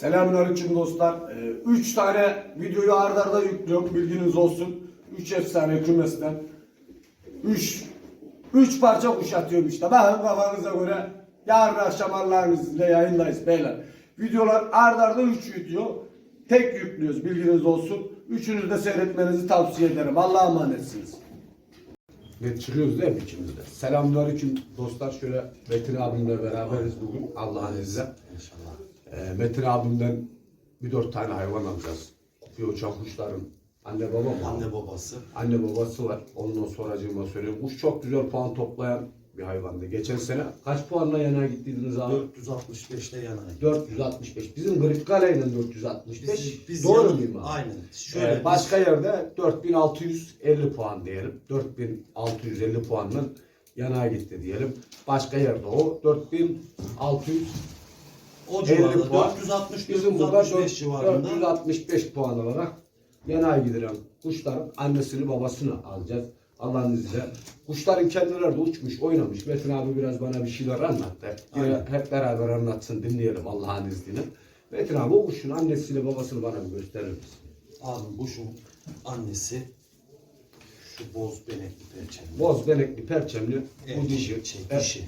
Selamünaleyküm dostlar. 3 tane videoyu arda arda yüklüyorum bilginiz olsun. 3 efsane kümesten. 3 3 parça kuş atıyorum işte. Bakın kafanıza göre yarın akşam Allah'ın izniyle yayındayız beyler. Videolar arda arda 3 video. Tek yüklüyoruz bilginiz olsun. Üçünüzü de seyretmenizi tavsiye ederim. Allah'a emanetsiniz. Geçiriyoruz değil mi ikimiz de? Selamünaleyküm dostlar. Şöyle Metin abimle beraberiz bugün Allah'ın izniyle. İnşallah. Ee, Metin abimden bir dört tane hayvan alacağız. Bir uçan kuşların anne baba mı? Anne babası. Anne babası var. Ondan sonracığıma söyleyeyim. Kuş çok güzel puan toplayan bir hayvandı. Geçen sene kaç puanla yana gittiydiniz abi? 465'te yanayım. 465. Bizim Gritkale ile 465. Biz, biz Doğru yan- muyum abi? Aynen. Ee, Şöyle başka yerde 4650 puan diyelim. 4650 puanla yana gitti diyelim. Başka yerde o 4600 biz, o 50 civarda puan. 460 Bizim burada 465 civarında. 465 puan olarak yana gidilen kuşların annesini babasını alacağız. Allah'ın izniyle. Kuşların kendileri de uçmuş, oynamış. Metin abi biraz bana bir şeyler anlattı. Yine hep beraber anlatsın, dinleyelim Allah'ın izniyle. Metin abi o kuşun annesiyle babasını bana bir gösterir misin? Abi bu şu annesi şu boz benekli perçemli. Boz benekli, perçemli, bu Erkek, dişi. Şey, Evet, dişi.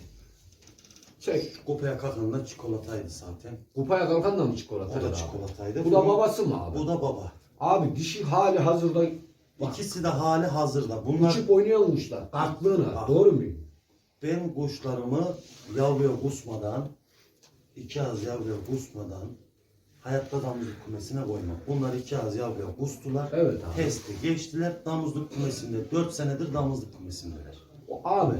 Çek. Kupaya kalkanda çikolataydı zaten. Kupaya kalkan da mı çikolata? O da çikolataydı. Bu da babası mı abi? Bu da baba. Abi dişi hali hazırda bak, İkisi de hali hazırda. Bunlar uçup oynayan kuşlar. Aklına. Bak. Doğru muyum? ben kuşlarımı yavruya kusmadan iki az yavruya kusmadan hayatta damızlık kumesine koymam. Bunlar iki az yavruya kustular. Evet abi. Testi geçtiler. Damızlık kumesinde 4 senedir damızlık kumesindeler. O abi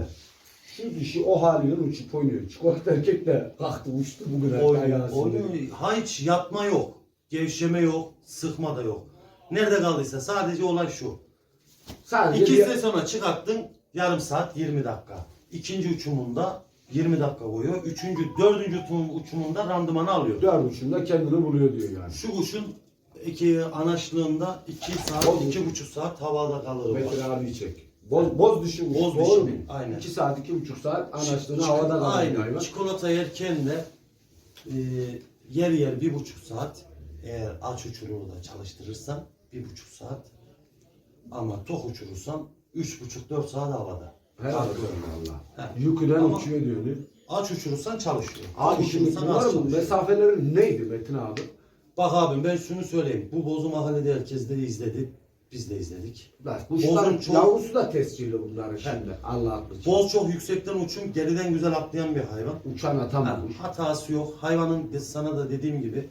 şu dişi o haliyle uçup oynuyor. Çikolata erkek de kalktı uçtu bugün Oynuyor, oynuyor. Ha hiç yatma yok. Gevşeme yok. Sıkma da yok. Nerede kaldıysa sadece olay şu. Sadece İki bir- sonra çıkarttın yarım saat 20 dakika. İkinci uçumunda 20 dakika koyuyor. Üçüncü, dördüncü uçum- uçumunda randımanı alıyor. dört uçunda kendini buluyor diyor yani. Şu kuşun iki anaçlığında 2 saat, Boz- iki buçuk saat havada kalır. o. Metin abi çek. Boz, boz kuş, Boz doğru dişi, mu? aynen. İki saat, iki buçuk saat anaçlığını Çik- havada kalıyor Aynen. hayvan. Çikolata yerken de e, yer yer bir buçuk saat eğer aç uçuruğu da çalıştırırsan bir buçuk saat ama tok uçurursan üç buçuk dört saat havada. Helal olsun Kalkıyor. valla. He. Yüküden Ama- uçuyor diyor. ne? Aç uçurursan çalışıyor. Abi Tok şimdi uçurursan az bunların çalışıyor. mesafeleri neydi Metin abi? Bak abim ben şunu söyleyeyim. Bu bozu mahallede herkes de izledi. Biz de izledik. Lan Kuşların Bozun çok- yavrusu da tescilli bunların şimdi. Allah aklı. Boz çok yüksekten uçum, geriden güzel atlayan bir hayvan. Uçan Ha, atamamış. hatası yok. Hayvanın biz sana da dediğim gibi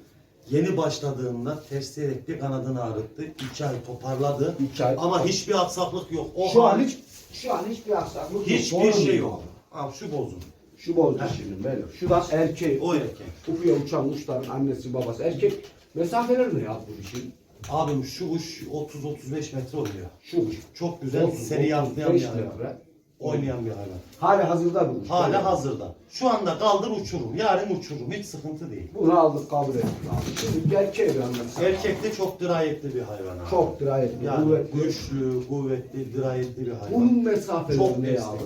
yeni başladığında tersleyerek bir kanadını ağrıttı. İki ay toparladı. İki ay- Ama hiçbir aksaklık yok. O Şu an hiç şu an hiçbir aksaklık yok. hiçbir Doğru şey yok. Abi şu bozun. Şu boz dişinin böyle. Şu da erkek. O erkek. Ufuya uçan kuşların annesi babası. Erkek mesafeleri ne ya bu dişin? Abim şu kuş 30-35 metre oluyor. Şu kuş. Çok güzel 30, seri atlayan bir 35 hayvan. metre. Oynayan bir hayvan. Hali hazırda bu kuş. Hala Böyle. hazırda. Şu anda kaldır uçurum. Yarın uçurum. Hiç sıkıntı değil. Bunu aldık kabul ettik abi. Şimdi erkeğe bir anlatsana. Erkek de çok dirayetli bir hayvan abi. Çok dirayetli, yani kuvvetli. güçlü, kuvvetli, dirayetli bir hayvan. Bunun mesafeleri Çok ne esnek. abi?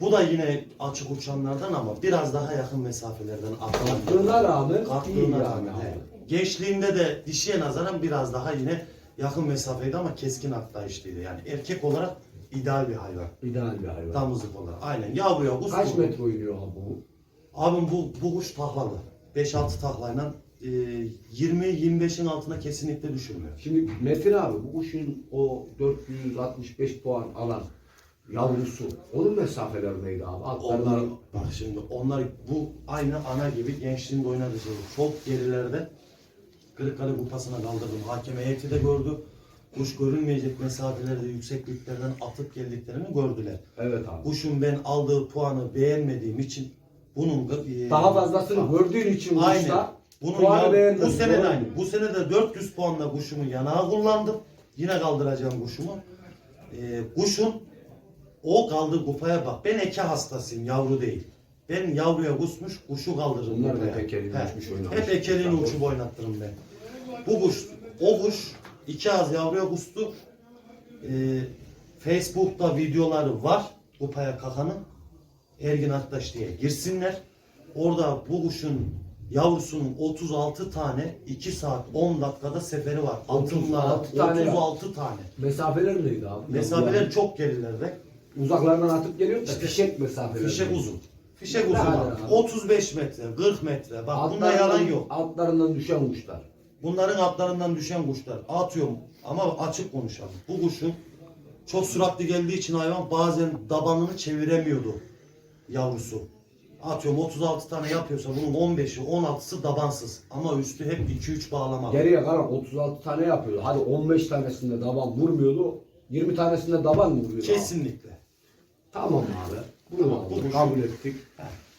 Bu da yine açık uçanlardan ama biraz daha yakın mesafelerden atlayan. Kalktığına rağmen iyi Kalktığına yani rağmen, abi. Gençliğinde de dişiye nazaran biraz daha yine yakın mesafeydi ama keskin atlayışlıydı. Yani erkek olarak ideal bir hayvan. İdeal bir hayvan. Damızlık olarak. Aynen. Yavruya kuş Kaç vurdu. metre oynuyor abi bu? Abim bu, bu kuş tahlalı. 5-6 tahlayla e, 20-25'in altına kesinlikle düşürmüyor. Şimdi Metin abi bu kuşun o 465 puan alan yavrusu onun mesafeleri neydi abi? Onlar bak şimdi onlar bu aynı ana gibi gençliğinde oynadığı şey. Çok gerilerde Kırıkkale kupasına kaldırdım. Hakem heyeti de gördü. Kuş görülmeyecek mesafelerde yüksekliklerden atıp geldiklerini gördüler. Evet abi. Kuşun ben aldığı puanı beğenmediğim için bunun e, Daha fazlasını gördüğün için Aynen. kuşta Bunun puanı ya- beğendin. bu sene de aynı. Bu sene de 400 puanla kuşumu yanağa kullandım. Yine kaldıracağım kuşumu. Ee, kuşun o kaldığı kupaya bak. Ben eke hastasıyım, yavru değil. Ben yavruya kusmuş, kuşu kaldırırım. Bunlar da He. uçmuş oynamış. Hep ekeliğini uçup oynattırım ben. Bu kuş, o kuş iki az yavruya kustu. Ee, Facebook'ta videoları var. Kupaya kakanın. Ergin Aktaş diye girsinler. Orada bu kuşun Yavrusunun 36 tane 2 saat 10 dakikada seferi var. Altınlara 36 tane ya. 36 tane. Mesafeler neydi abi? Mesafeler çok gerilerde. uzaklardan atıp geliyor da fişek mesafeleri. Fişek uzun. Fişek uzun Yani bak. abi. 35 metre, 40 metre. Bak bunda yalan yok. Altlarından düşen kuşlar. Bunların altlarından düşen kuşlar. Atıyorum ama açık konuşalım. Bu kuşun çok süratli geldiği için hayvan bazen dabanını çeviremiyordu yavrusu. Atıyorum 36 tane yapıyorsa bunun 15'i 16'sı dabansız. Ama üstü hep 2-3 bağlamalı. Geriye kalan 36 tane yapıyordu. Hadi 15 tanesinde daban vurmuyordu. 20 tanesinde daban mı vuruyordu? Kesinlikle. Tamam abi. Bunu bu kuş- kabul ettik.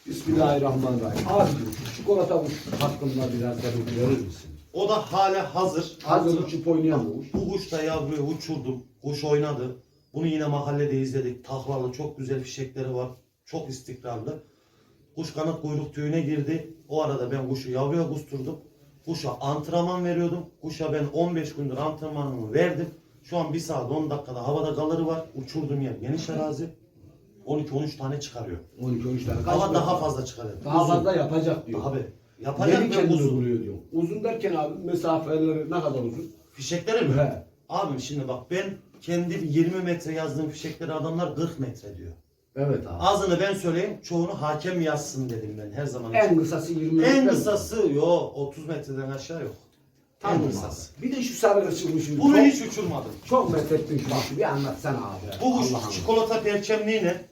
Bismillahirrahmanirrahim. Abi şu çikolata kuş hakkında biraz da bilgi verir misin? O da hala hazır. Hazır uçup oynayan bu kuş. Bu da yavruyu uçurdum. Kuş oynadı. Bunu yine mahallede izledik. Taklalı çok güzel fişekleri var. Çok istikrarlı. Kuş kanat kuyruk tüyüne girdi. O arada ben kuşu yavruya kusturdum. Kuşa antrenman veriyordum. Kuşa ben 15 gündür antrenmanımı verdim. Şu an 1 saat 10 dakikada havada kalırı var. Uçurdum yer geniş arazi. 12-13 tane çıkarıyor. 12-13 tane. Kaç Ama daha fazla çıkarıyor. Daha Uzun. fazla yapacak diyor. Abi yapacak ve kendini uzun. buluyor diyor. Uzun derken abi mesafeleri ne kadar uzun? Fişekleri mi? He. Abi şimdi bak ben kendim 20 metre yazdığım fişekleri adamlar 40 metre diyor. Evet abi. Ağzını ben söyleyeyim çoğunu hakem yazsın dedim ben her zaman. En kısası 20 en metre. kısası yo 30 metreden aşağı yok. Tamam en abi. kısası. Bir de şu sarı kuşu. Bunu çok, hiç uçurmadım. çok methettin şu kuşu. Bir anlatsana abi. Bu kuş Allah'ım. çikolata perçemliği ne?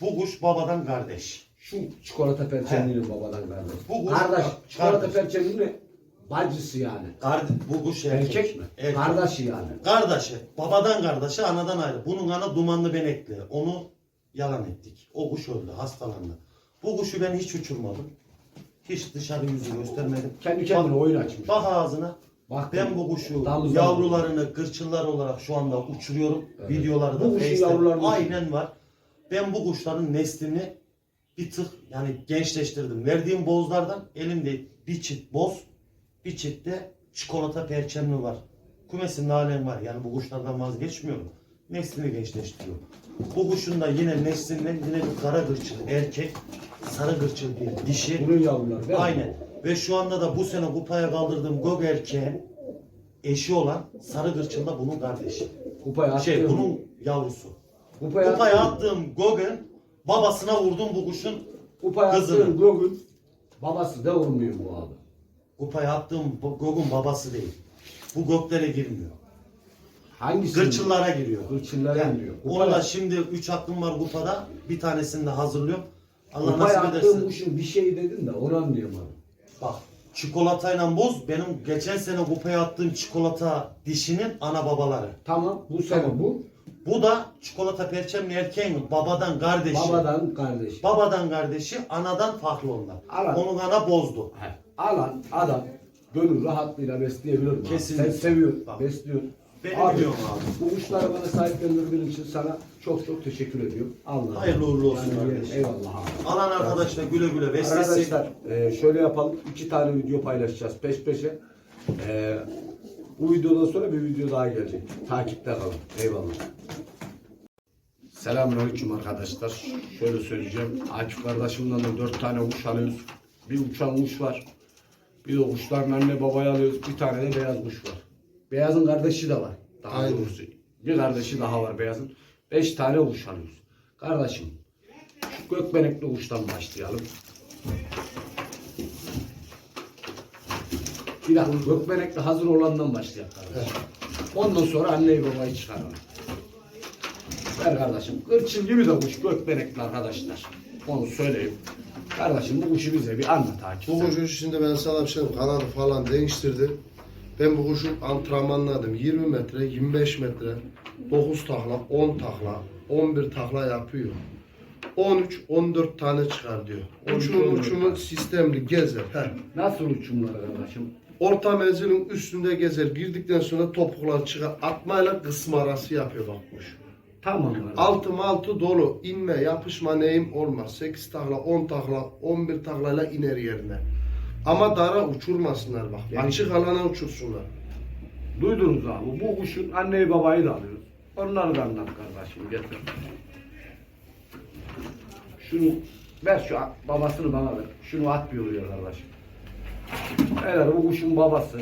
Bu kuş babadan kardeş. Şu çikolata perçemliğinin babadan kardeş. Bu kuş- kardeş. Çikolata kardeş. perçemliğinin bacısı yani. Kardeş, bu kuş erkek. Erkek, mi? Erkek. Kardeşi yani. Kardeşi. Babadan kardeşi, anadan ayrı. Bunun ana dumanlı benekli. Onu yalan ettik. O kuş öldü, hastalandı. Bu kuşu ben hiç uçurmadım. Hiç dışarı yüzü göstermedim. Kendi kendine oyun açmış. Bak ağzına. Bak Ben bu kuşu Damızdan yavrularını kırçıllar olarak şu anda uçuruyorum. Videolarda Bu kuşun Face'te yavrularını- aynen var. Ben bu kuşların neslini bir tık yani gençleştirdim. Verdiğim bozlardan elimde bir çift boz, bir çift de çikolata perçemli var. Kümesinde halen var. Yani bu kuşlardan vazgeçmiyorum. Neslini gençleştiriyorum. Bu kuşun da yine neslinden yine bir kara gırçıl erkek, sarı gırçıl bir dişi. Bunun yavruları değil mi? Aynen. Ve şu anda da bu sene kupaya kaldırdığım Gog erkeğin eşi olan sarı gırçıl da bunun kardeşi. Kupaya attığım, Şey bunun yavrusu. Kupaya, Kupaya attığım, Gog'un babasına vurdum bu kuşun. kupaya kızını. attığım Gog'un babası da vurmuyor bu abi. Kupaya attığım bu Gog'un babası değil. Bu Gog'lere girmiyor. Hangisi? Gırçıllara giriyor. Gırçıllara Yani giriyor. Onunla şimdi 3 hakkım var kupada. Bir tanesini de hazırlıyorum. Allah Kupaya nasip attığım ederse. kuşun bir şey dedin de onu anlayamadım. Bak çikolatayla boz benim geçen sene kupaya attığım çikolata dişinin ana babaları. Tamam bu sene Tamam. bu. Bu da çikolata perçemli erkeğin babadan kardeşi. Babadan kardeş. Babadan kardeşi, anadan farklı onlar. Alan. Onun ana bozdu. He. Alan adam gönül rahatlığıyla besleyebilir mi? abi? Kesinlikle. Sen seviyorsun, Bak. besliyorsun. Beni biliyorum abi. Bu kuşları bana sahiplendirdiğin için sana çok çok teşekkür ediyorum. Allah. Hayırlı uğurlu olsun Yani, kardeşim. Eyvallah abi. Alan arkadaş da güle güle beslesin. Arkadaşlar e, şöyle yapalım. iki tane video paylaşacağız peş peşe. E, bu videodan sonra bir video daha gelecek. Takipte kalın. Eyvallah. Selamünaleyküm arkadaşlar. Şöyle söyleyeceğim. Akif kardeşimden de dört tane kuş alıyoruz. Bir uçan kuş var. Bir de kuşların anne babayı alıyoruz. Bir tane de beyaz kuş var. Beyazın kardeşi de var. Daha Aynen. doğrusu. Bir kardeşi daha var beyazın. Beş tane kuş alıyoruz. Kardeşim şu gökbenekli kuştan başlayalım. Bir dakika gökbenekli hazır olandan başlayalım kardeşim. Ondan sonra anneyi babayı çıkaralım. Ver kardeşim. Kırçıl gibi de kuş gökbenekli arkadaşlar. Onu söyleyeyim. Kardeşim bu kuşu bize bir anlat Akif. Bu sen. kuşu şimdi ben sana bir şey diyeyim, kanadı falan değiştirdi. Ben bu kuşu antrenmanladım. 20 metre, 25 metre, 9 takla, 10 takla, 11 takla yapıyor. 13-14 tane çıkar diyor. 13-14 Uçumun uçumu sistemli gezer. Heh. Nasıl uçumlar kardeşim? Orta menzilin üstünde gezer. Girdikten sonra topuklar çıkar. Atmayla kısma arası yapıyor bak kuş. Tamam. Altım altı dolu. inme yapışma neyim olmaz. 8 takla, 10 takla, 11 taklayla iner yerine. Ama dara uçurmasınlar bak. Yani- Açık alana uçursunlar. Duydunuz abi. Bu kuşun anneyi babayı da alıyoruz. Onları da anlat kardeşim getir. Şunu ver şu a- babasını bana ver. Şunu at bir oluyor kardeşim. Beyler bu kuşun babası.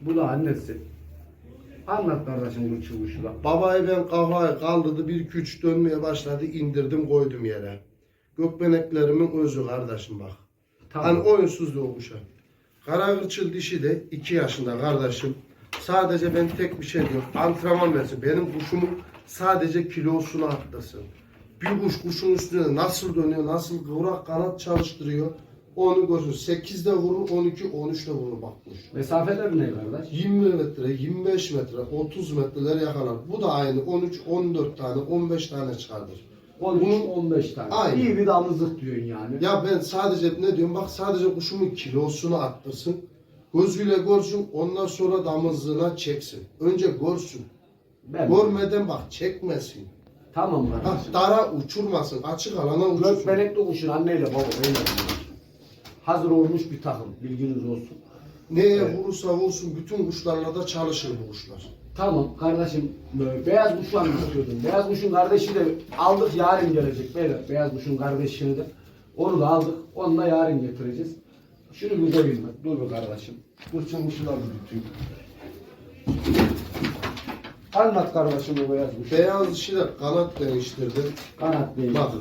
Bu da annesi. Anlat kardeşim bu kuşu da. Babayı ben kafayı kaldırdı bir iki üç dönmeye başladı indirdim koydum yere. Gökbeneklerimin özü kardeşim bak. Tamam. Hani oyunsuzdu o kuşa. Karagırçıl dişi de 2 yaşında kardeşim. Sadece ben tek bir şey diyorum. Antrenman versin. Benim kuşumun sadece kilosunu arttırsın. Bir kuş kuşun üstüne nasıl dönüyor, nasıl kıvrak kanat çalıştırıyor. Onu görsün. 8'de vurur, 12, 13'te vurur bak kuş. Mesafeler ne kardeş? 20 metre, 25 metre, 30 metreler yakalar. Bu da aynı 13, 14 tane, 15 tane çıkardır. 13-15 tane. Aynen. İyi bir damızlık diyorsun yani. Ya ben sadece ne diyorum bak sadece kuşumun kilosunu arttırsın. Gözüyle görsün ondan sonra damızlığına çeksin. Önce görsün. Ben Görmeden bak çekmesin. Tamam Ha, kardeşim. dara uçurmasın. Açık alana uçursun. Gökbenekli kuşun anneyle baba öyle. Hazır olmuş bir takım. Bilginiz olsun. Neye Evet. vurursa vursun bütün kuşlarla da çalışır bu kuşlar. Tamam kardeşim beyaz kuşu anlatıyordum. Beyaz kuşun kardeşi de aldık yarın gelecek beyler. Beyaz kuşun kardeşini de. Onu da aldık. Onu da yarın getireceğiz. Şunu bir koyayım ben. Dur bir kardeşim. Kuşun kuşu da tutayım. Anlat kardeşim bu beyaz kuş. Beyaz dişi de kanat değiştirdi. Kanat değil. Bak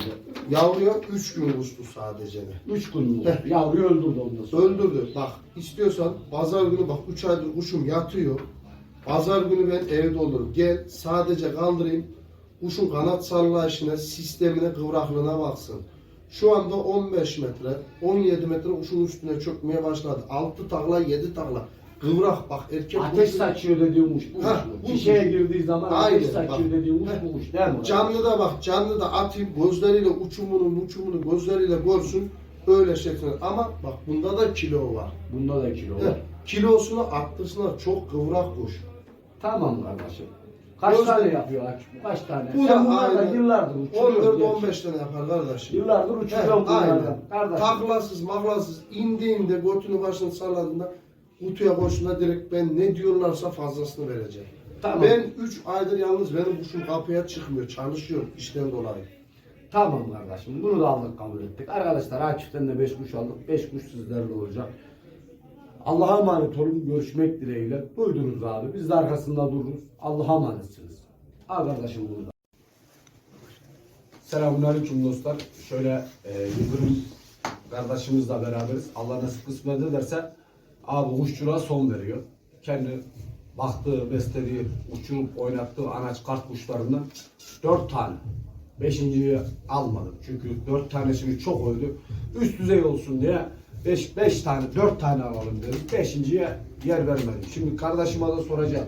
yavruya 3 gün uçtu sadece. ne. Üç gün mü? Yavruyu öldürdü ondan sonra. Öldürdü. Bak istiyorsan pazar günü bak 3 aydır kuşum yatıyor. Pazar günü ben evde olurum. Gel sadece kaldırayım. Kuşun kanat sallayışına, sistemine, kıvraklığına baksın. Şu anda 15 metre, 17 metre kuşun üstüne çökmeye başladı. 6 takla, 7 takla. Kıvrak bak erkek Ateş kuşun- saçıyor dediğim kuş bu Ha, bu Şişeye kuş. girdiği zaman Aynen, ateş saçıyor bak. dediğim kuş Heh. bu kuş değil mi? Canlı da bak, canlı da atayım, gözleriyle uçumunu, uçumunu gözleriyle görsün. Öyle şeklinde. Ama bak bunda da kilo var. Bunda da kilo Heh, var. Kilosunu arttırsınlar. Çok kıvrak kuş. Tamam kardeşim. Kaç Gözde- tane yapıyor aç? Kaç tane? Bu Sen da bunlarla aynı. yıllardır uçuruyorsun. 14-15 tane yapar kardeşim. Yıllardır Heh, uçuruyorum aynen. bunlardan. Kardeşim. Taklasız maklasız indiğinde götünü başını salladığında kutuya koştuğunda direkt ben ne diyorlarsa fazlasını vereceğim. Tamam. Ben 3 aydır yalnız benim kuşum kapıya çıkmıyor. Çalışıyor işten dolayı. Tamam kardeşim. Bunu da aldık kabul ettik. Arkadaşlar Akif'ten de 5 kuş aldık. 5 kuş sizlerle olacak. Allah'a emanet olun. Görüşmek dileğiyle. Duydunuz abi. Biz de arkasında dururuz. Allah'a emanetsiniz. Al kardeşim bunu da. Selamünaleyküm dostlar. Şöyle e, Yıldırım kardeşimizle beraberiz. Allah nasip kısmet ederse abi kuşçuluğa son veriyor. Kendi baktığı, beslediği, uçurup oynattığı anaç kart kuşlarından dört tane. Beşinciyi almadım. Çünkü dört tanesini çok öldü. Üst düzey olsun diye beş, beş tane, dört tane alalım dedim. Beşinciye yer vermedim. Şimdi kardeşime de soracağım.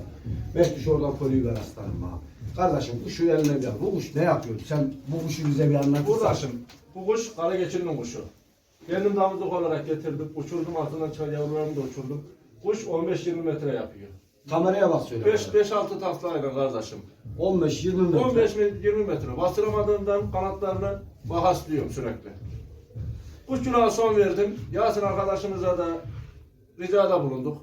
Kuş oradan koruyu ver aslanım abi. Kardeşim kuşu eline bir. Bu kuş ne yapıyor? Sen bu kuşu bize bir anlat. Buradaşım. Bu kuş kara geçirinin kuşu. Kendim damızlık olarak getirdim. Uçurdum altından çıkan yavrularını da uçurdum. Kuş 15-20 metre yapıyor. Kameraya bak söyle. 5-6 taklayla kardeşim. 15-20 metre. 15-20 metre. Bastıramadığından kanatlarını bahaslıyorum sürekli. Kuşçuluğa son verdim. Yasin arkadaşımıza da ricada bulunduk.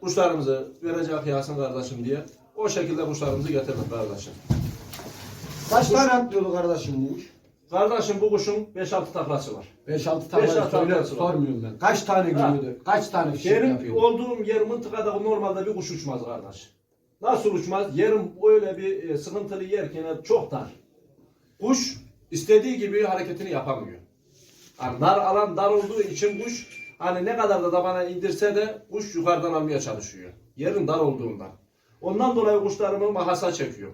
Kuşlarımızı verecek Yasin kardeşim diye. O şekilde kuşlarımızı getirdik kardeşim. Kaç tane atlıyordu kardeşim bu kuş? Kardeşim bu kuşun 5-6 taklası var. 5-6 tane Beş, altı söyle tanesi var. sormuyorum ben. Kaç tane Ha. Kaç tane fişek Benim yapıyordu? olduğum yer mıntıkada normalde bir kuş uçmaz kardeş. Nasıl uçmaz? Yerim öyle bir e, sıkıntılı yer kenarı çok dar. Kuş istediği gibi hareketini yapamıyor. Yani dar alan dar olduğu için kuş hani ne kadar da tabana indirse de kuş yukarıdan almaya çalışıyor. Yerin dar olduğundan. Ondan dolayı kuşlarımı mahasa çekiyor.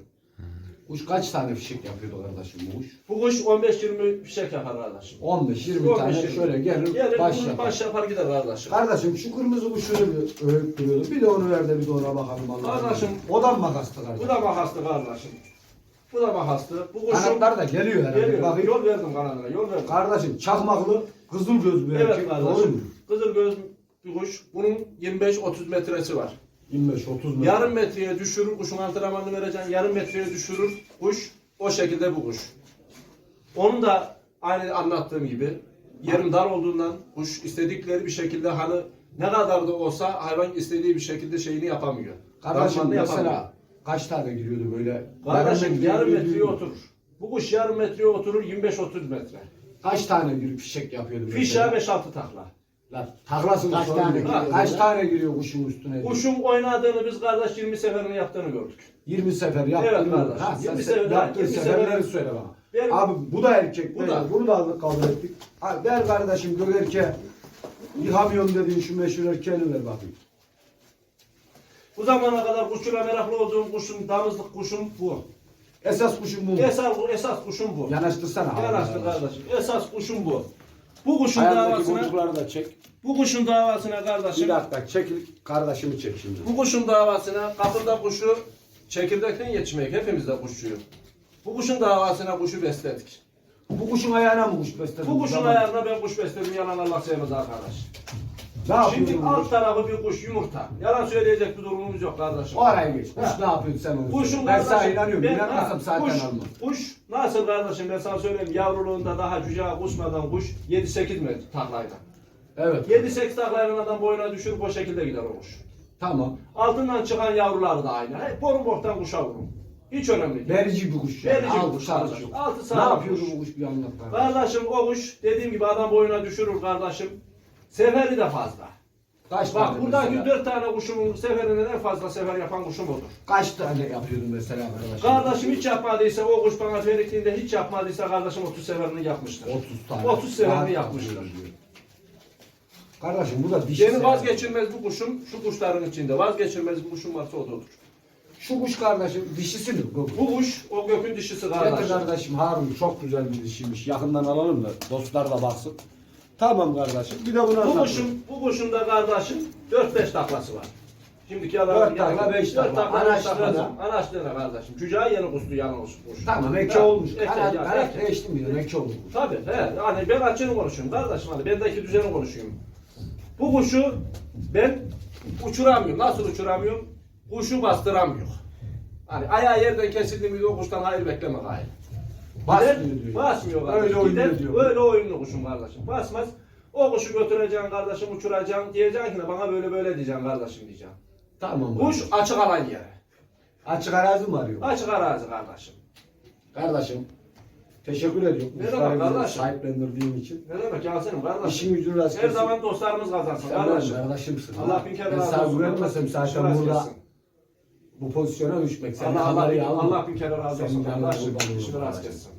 Kuş kaç tane fişek yapıyordu kardeşim bu kuş? Bu kuş 15-20 fişek yapar kardeşim. 15-20 tane 15-20. şöyle gelir, Gelir baş yapar. baş yapar gider kardeşim. Kardeşim şu kırmızı kuşunu bir öğüt duruyordu. Bir de onu ver de bir de ona bakalım Allah'ım. Kardeşim. O da mı makastı kardeşim? Bu da mahastı kardeşim. Bu da mahastı. Bu kuşun Kanatlar da geliyor herhalde. Geliyor. Bakayım. Yol verdim kanadına. Yol verdim. Kardeşim çakmaklı kızıl göz bir evet erkek. Doğru mu? kardeşim. Kızıl göz bir kuş. Bunun 25-30 metresi var. 25-30 metre. Yarım metreye düşürür. Kuşun antrenmanını vereceksin. Yarım metreye düşürür. Kuş. O şekilde bu kuş. Onun da aynı anlattığım gibi yerim dar olduğundan kuş istedikleri bir şekilde hani ne kadar da olsa hayvan istediği bir şekilde şeyini yapamıyor. Kardeşim yapamıyor. mesela kaç tane giriyordu böyle? Kardeşim yarım metreye oturur. Bu kuş yarım metreye oturur 25-30 metre. Kaç tane bir fişek yapıyordu? mesela? Fişe 5-6 takla. Lan taklasını Kaç sorun tane değil. giriyor Kaç tane giriyor kuşun üstüne? Kuşun oynadığını biz kardeş 20 seferini yaptığını gördük. 20 sefer yaptın Evet mı? kardeş, Ha, sen 20 se- sefer- yaptığın 20 seferleri sefer- söyle bana. Ben- Abi bu da erkek. Bu Bu da. Bunu da aldık kabul ettik. Abi ver kardeşim gögerke yıkamıyorum dediğin şu meşhur erkeğini ver bakayım. Bu zamana kadar kuşçuyla meraklı olduğum kuşum, damızlık kuşum bu. Esas kuşun bu mu? Esas, esas kuşum bu. Yanaştırsana. abi. Yanaştır kardeşim. Esas kuşum bu. Bu kuşun Ayağındaki davasına, boncukları da çek. Bu kuşun davasına Bir kardeşim, dakika çekil kardeşimi çek şimdi. bu kuşun davasına kapında kuşu çekirdekten yetişmek hepimizde kuşçuyuz. Bu kuşun davasına kuşu besledik. Bu kuşun ayağına mı kuş besledin? Bu kuşun Zaman- ayarına ben kuş besledim yalan Allah sevmez arkadaş. Ne yapıyorsun? Şimdi alt tarafı bir kuş yumurta. Yalan söyleyecek bir durumumuz yok kardeşim. Oraya geç. Kuş Ha. ne yapıyorsun sen onu? Kuşun ben sana kardeşim, inanıyorum. ben- İnanmazsam ha, zaten kuş, almam. Kuş nasıl kardeşim ben sana söyleyeyim yavruluğunda daha cüce kusmadan kuş 7-8 metre taklayla. Evet. 7-8 taklayla adam boyuna düşürüp o şekilde gider o kuş. Tamam. Altından çıkan yavruları da aynı. Hep borun boktan kuşa vurun. Hiç önemli değil. Verici bir kuş. yani. Verici Altı kuş sarı kardeş. çok. Altı Ne sarı yapıyor kuş. bu kuş bir anlat bana. Kardeşim o kuş dediğim gibi adam boyuna düşürür kardeşim. Seferi de fazla. Kaç Bak tane buradaki mesela? dört tane kuşumun seferinden en fazla sefer yapan kuşum odur. Kaç tane yapıyordun mesela kardeşim? Kardeşim hiç yapmadıysa o kuş bana ferikliğinde hiç yapmadıysa kardeşim 30 seferini yapmıştır. 30 tane. 30 seferini Rahat yapmıştır. diyor. Kardeşim bu da dişi. Benim sefer. vazgeçilmez bu kuşum şu kuşların içinde. Vazgeçilmez bir kuşum varsa o da odur. Şu kuş kardeşim dişisi mi? Bu. Bu kuş o gökün dişisi Getir kardeşim. kardeşim Harun çok güzel bir dişiymiş. Yakından alalım da dostlar da baksın. Tamam kardeşim. Bir de bunu Bu kuşun, bu kuşun da kardeşim 4-5 taklası var. Şimdiki Dört adam takla, beş takla. Anaçlığına. Anaçlığına kardeşim. Cüceği yeni kustu yan olsun kuş. Tamam Ha, olmuş. eke, Kanat, ya, kanat eke. değişti mi? Eke olmuş. Tabii he. Yani ben açığını konuşuyorum kardeşim. Hani bendeki düzeni konuşuyorum. Bu kuşu ben uçuramıyorum. Nasıl uçuramıyorum? Kuşu bastıramıyor. Hani ayağı yerden kesildi mi o kuştan hayır bekleme hayır. Basmıyor diyor. Basmıyor kardeşim. Öyle Gider, diyor. Öyle oyunlu kuşum kardeşim. Basmaz. O kuşu götüreceksin kardeşim uçuracaksın. Diyeceksin ki bana böyle böyle diyeceksin kardeşim diyeceksin. Tamam. Kuş Kuş. açık alan yere. Açık arazi mi arıyor? Açık arazi kardeşim. Kardeşim. Teşekkür ediyorum. Ne demek bize kardeşim? Sahiplendirdiğin için. Ne demek Yasin'im kardeşim. İşin gücün rast Her gelsin. zaman dostlarımız kazansın Sen benim kardeşim. kardeşimsin. Allah bin kere Ben razı sana olsun. güvenmesem zaten burada bu pozisyona düşmek. Sen Allah, Allah, kamerayı Allah. Allah bin kere razı Senin olsun canın kardeşim. olurum İşini rast kessin.